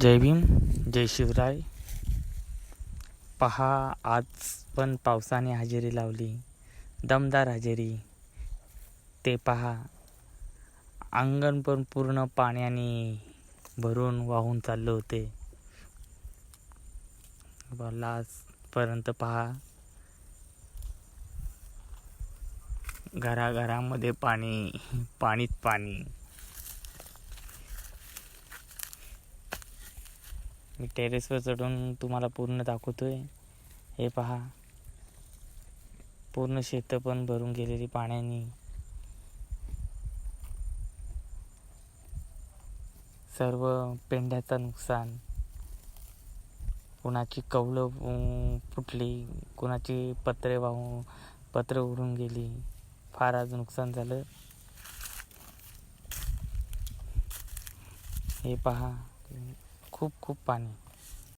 जय भीम जय शिवराय. पहा आज पण पावसाने हजेरी लावली. दमदार हजेरी. ते पहा अंगण पण पूर्ण पाण्याने भरून वाहून चालले होते. लास्टपर्यंत पहा. घराघरामध्ये पाणी पाणीच पाणी. मी टेरेसवर चढून तुम्हाला पूर्ण दाखवतोय. हे पहा. पूर्ण शेतं पण भरून गेलेली पाण्याने. सर्व पेंड्याचं नुकसान. कुणाची कौलं फुटली कुणाची पत्रे वाहून पत्रे उडून गेली. फार आज नुकसान झालं. हे पहा. खूप खूप पाणी